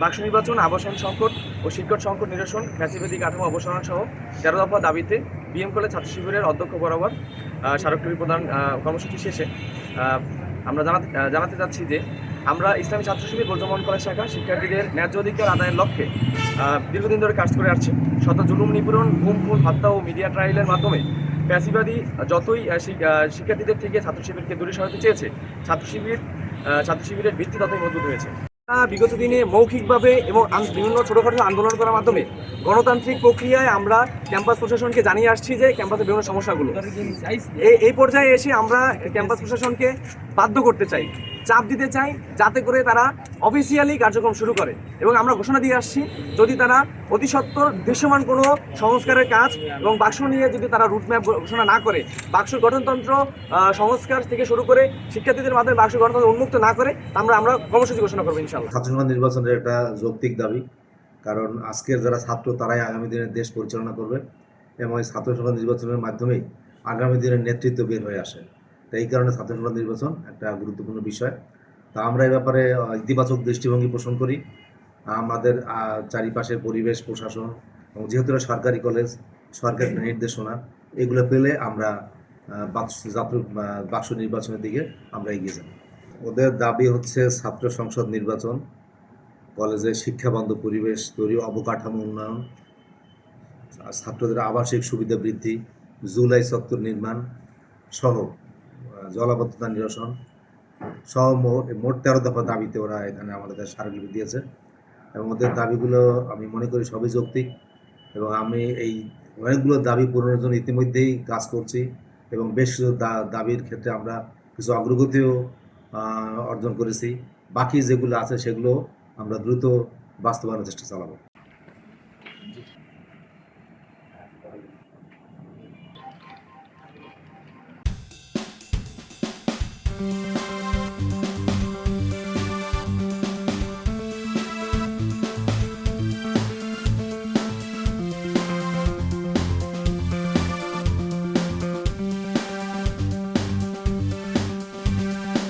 বাক্স নির্বাচন, আবাসন সংকট ও শিক্ষক সংকট নিরসন ফ্যাসিবাদী কাঠামো অপসারণ সহ তেরো দফা দাবিতে বিএম কলেজ ছাত্র শিবিরের অধ্যক্ষ বরাবর স্মারকলিপি প্রদান কর্মসূচি শেষে আমরা জানাতে জানাতে চাচ্ছি যে আমরা ইসলামী ছাত্র শিবির বর্জমন কলেজ শাখা শিক্ষার্থীদের ন্যায্য অধিকার আদায়ের লক্ষ্যে দীর্ঘদিন ধরে কাজ করে আসছে। শত জুলুম নিপীড়ন গুম খুন, হত্যা ও মিডিয়া ট্রায়ালের মাধ্যমে ফ্যাসিবাদী যতই শিক্ষার্থীদের থেকে ছাত্র শিবিরকে দূরে সরাতে চেয়েছে ছাত্র শিবির ছাত্র শিবিরের ভিত্তি ততই মজবুত হয়েছে। বিগত দিনে মৌখিকভাবে এবং বিভিন্ন ছোটোখাটো আন্দোলন করার মাধ্যমে গণতান্ত্রিক প্রক্রিয়ায় আমরা ক্যাম্পাস প্রশাসনকে জানিয়ে আসছি যে ক্যাম্পাসের বিভিন্ন সমস্যাগুলো। এই পর্যায়ে এসে আমরা ক্যাম্পাস প্রশাসনকে বাধ্য করতে চাই, চাপ দিতে চাই যাতে করে তারা অফিসিয়ালি কার্যক্রম শুরু করে এবং আমরা ঘোষণা দিয়ে আসছি যদি তারা অতি দৃশ্যমান কোনো সংস্কারের কাজ এবং বাক্স নিয়ে যদি তারা রুটম্যাপ ঘোষণা না করে, বাক্স গঠনতন্ত্র সংস্কার থেকে শুরু করে শিক্ষার্থীদের মাধ্যমে বাক্স গঠনতন্ত্র উন্মুক্ত না করে আমরা আমরা কর্মসূচি ঘোষণা করব ইনশাল্লাহ ছাত্র নির্বাচনের একটা যৌক্তিক দাবি, কারণ আজকের যারা ছাত্র তারাই আগামী দিনের দেশ পরিচালনা করবে এবং এই ছাত্র সংসদ নির্বাচনের মাধ্যমেই আগামী দিনের নেতৃত্ব বের হয়ে আসে। তো এই কারণে ছাত্র সংসদ নির্বাচন একটা গুরুত্বপূর্ণ বিষয়। তা আমরা এই ব্যাপারে ইতিবাচক দৃষ্টিভঙ্গি পোষণ করি। আমাদের চারিপাশের পরিবেশ, প্রশাসন এবং যেহেতু সরকারি কলেজ, সরকারি নির্দেশনা, এগুলো পেলে আমরা বাক্স বাক্স নির্বাচনের দিকে আমরা এগিয়ে যাব। ওদের দাবি হচ্ছে ছাত্র সংসদ নির্বাচন, কলেজে শিক্ষাবান্ধব পরিবেশ তৈরি, অবকাঠামো উন্নয়ন ছাত্রদের আবাসিক সুবিধা বৃদ্ধি, জুলাই চত্বর নির্মাণ সহ জলাবদ্ধতা নিরসন সহ মোট তেরো দফা দাবিতে ওরা এখানে আমাদের কাছে স্মারকলিপি দিয়েছে। এবং ওদের দাবিগুলো আমি মনে করি সবই যৌক্তিক এবং আমি এই অনেকগুলো দাবি পূরণের জন্য ইতিমধ্যেই কাজ করছি এবং বেশ কিছু দাবির ক্ষেত্রে আমরা কিছু অগ্রগতিও অর্জন করেছি। বাকি যেগুলো আছে সেগুলো আমরা দ্রুত বাস্তবায়নের চেষ্টা চালাবো। Thank